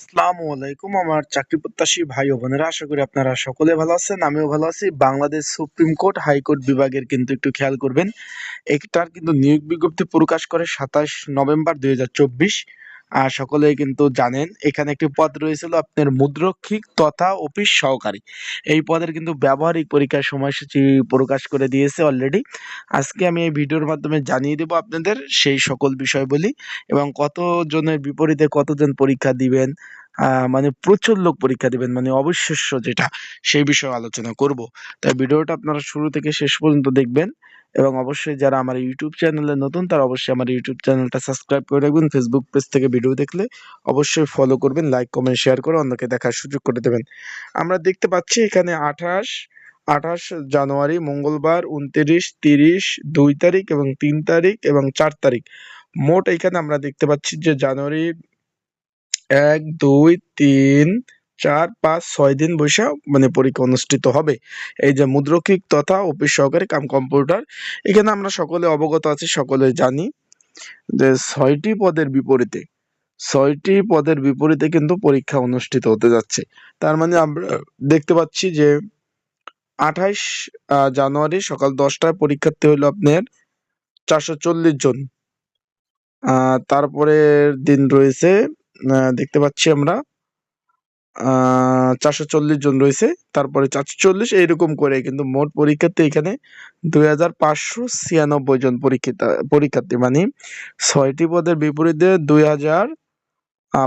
আসসালামু আলাইকুম আমার চাকরি প্রত্যাশী ভাই ও বোনেরা, আশা করি আপনারা সকলে ভালো আছেন, আমিও ভালো আছি। বাংলাদেশ সুপ্রিম কোর্ট হাইকোর্ট বিভাগের কিন্তু একটু খেয়াল করবেন। একটার কিন্তু নিয়োগ বিজ্ঞপ্তি প্রকাশ করে সাতাশ নভেম্বর দুই হাজার চব্বিশ। আর সকলেই কিন্তু জানেন, এখানে একটি পদ রয়েছিল আপনার মুদ্রক্ষিক তথা অফিস সহকারী। এই পদের কিন্তু ব্যবহারিক পরীক্ষার সময়সূচি প্রকাশ করে দিয়েছে অলরেডি আজকে আমি এই ভিডিওর মাধ্যমে জানিয়ে দেব আপনাদের সেই সকল বিষয় বলি এবং কতজনের বিপরীতে কতজন পরীক্ষা দিবেন মানে প্রচুর লোক পরীক্ষা দিবেন মানে অবিশ্বাস্য যেটা, সেই বিষয়ে আলোচনা করব। তাই ভিডিওটা আপনারা শুরু থেকে শেষ পর্যন্ত দেখবেন। এবং অবশ্যই যারা আমার ইউটিউব চ্যানেলে নতুন, তারা অবশ্যই আমার ইউটিউব চ্যানেলটা সাবস্ক্রাইব করে রাখবেন। ফেসবুক পেজ থেকে ভিডিও দেখলে অবশ্যই ফলো করবেন লাইক কমেন্ট শেয়ার করে অন্যকে দেখার সুযোগ করে দেবেন। আমরা দেখতে পাচ্ছি এখানে আঠাশ আঠাশ জানুয়ারি, মঙ্গলবার, উনত্রিশ, তিরিশ, দুই তারিখ এবং তিন তারিখ এবং চার তারিখ। মোট এখানে আমরা দেখতে পাচ্ছি যে জানুয়ারি এক, দুই, তিন চার পাঁচ ছয় দিন বৈশা মানে পরীক্ষা অনুষ্ঠিত হবে। এই যে মুদ্রকিক তথা অফিস সহকারী কাম কম্পিউটার, এখানে আমরা সকলে অবগত আছি, সকলে জানি যে ছয়টি পদের বিপরীতে, ছয়টি পদের বিপরীতে কিন্তু পরীক্ষা অনুষ্ঠিত হতে যাচ্ছে। তার মানে আমরা দেখতে পাচ্ছি যে আঠাইশ জানুয়ারি সকাল দশটায় পরীক্ষার্থী হলো আপনার চারশো চল্লিশ জন। তারপরের দিন রয়েছে দেখতে পাচ্ছি আমরা চারশো চল্লিশ জন রয়েছে। তারপরে চারশো চল্লিশ এইরকম করে কিন্তু মোট পরীক্ষার্থী এখানে দুই হাজার পাঁচশো ছিয়ানব্বই জন পরীক্ষিতা, পরীক্ষার্থী মানে ছয়টি পদের বিপরীতে দুই হাজার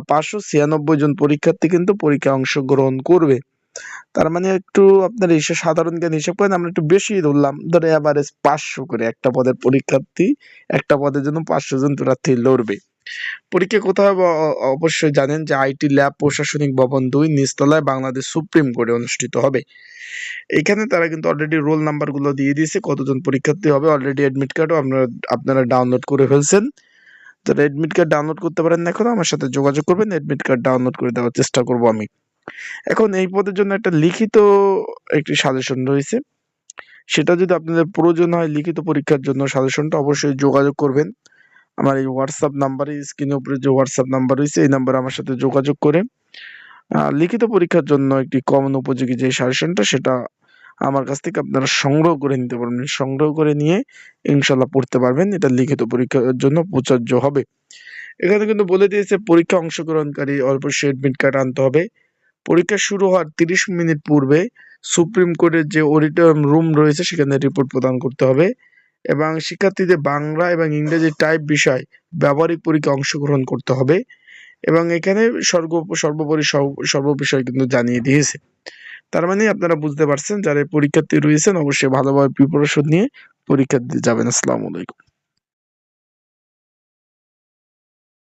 পাঁচশো ছিয়ানব্বই জন পরীক্ষার্থী কিন্তু পরীক্ষায় অংশগ্রহণ করবে। তার মানে একটু আপনার হিসেব সাধারণ জ্ঞান হিসাব করেন, আমরা একটু বেশি ধরলাম, ধরে এভারেজ পাঁচশো করে একটা পদের পরীক্ষার্থী, একটা পদের জন্য পাঁচশো জন প্রার্থী লড়বে। পরীক্ষা কোথায় অবশ্যই জানেন যে আইটি ল্যাব প্রশাসনিক ভবন দুই নিচতলায় বাংলাদেশ সুপ্রিম কোর্টে অনুষ্ঠিত হবে। এখানে তারা কিন্তু অলরেডি রোল নাম্বারগুলো দিয়ে দিয়েছে, কতজন পরীক্ষার্থী হবে অলরেডি অ্যাডমিট কার্ডও আপনারা আপনারা ডাউনলোড করে ফেলছেন। যারা অ্যাডমিট কার্ড ডাউনলোড করতে পারেন এখন, আমার সাথে যোগাযোগ করবেন অ্যাডমিট কার্ড ডাউনলোড করে দেওয়ার চেষ্টা করব আমি। এখন এই পদের জন্য একটা লিখিত একটি সাজেশন রয়েছে। সেটা যদি আপনাদের প্রয়োজন হয় লিখিত পরীক্ষার জন্য সাজেশনটা অবশ্যই যোগাযোগ করবেন। আমার এই হোয়াটসঅ্যাপ নাম্বারে স্ক্রিনের উপরে যে হোয়াটসঅ্যাপ নাম্বার রয়েছে, এই নাম্বারে আমার সাথে যোগাযোগ করে লিখিত পরীক্ষার জন্য একটি কমন উপযোগী যে সাজেশনটা সেটা আমার কাছ থেকে আপনারা সংগ্রহ করে নিতে পারবেন। সংগ্রহ করে নিয়ে ইনশাল্লাহ পড়তে পারবেন। এটা লিখিত পরীক্ষার জন্য প্রচার্য হবে। এখানে কিন্তু বলে দিয়েছে, পরীক্ষা অংশগ্রহণকারী অবশ্যই এডমিট কার্ড আনতে হবে। পরীক্ষা শুরু হওয়ার তিরিশ মিনিট পূর্বে সুপ্রিম কোর্টের যে অডিটোরিয়াম রুম রয়েছে, সেখানে রিপোর্ট প্রদান করতে হবে। এবং শিক্ষার্থীদের বাংলা এবং ইংরেজি টাইপ বিষয় ব্যবহারিক পরীক্ষা অংশগ্রহণ করতে হবে এবং এখানে সর্ব, সর্বোপরি সর্ব- বিষয় কিন্তু জানিয়ে দিয়েছে। তার মানে আপনারা বুঝতে পারছেন যারা পরীক্ষার্থী রয়েছেন, অবশ্যই ভালোভাবে প্রিপারেশন নিয়ে পরীক্ষা দিতে যাবেন। আসসালামু আলাইকুম।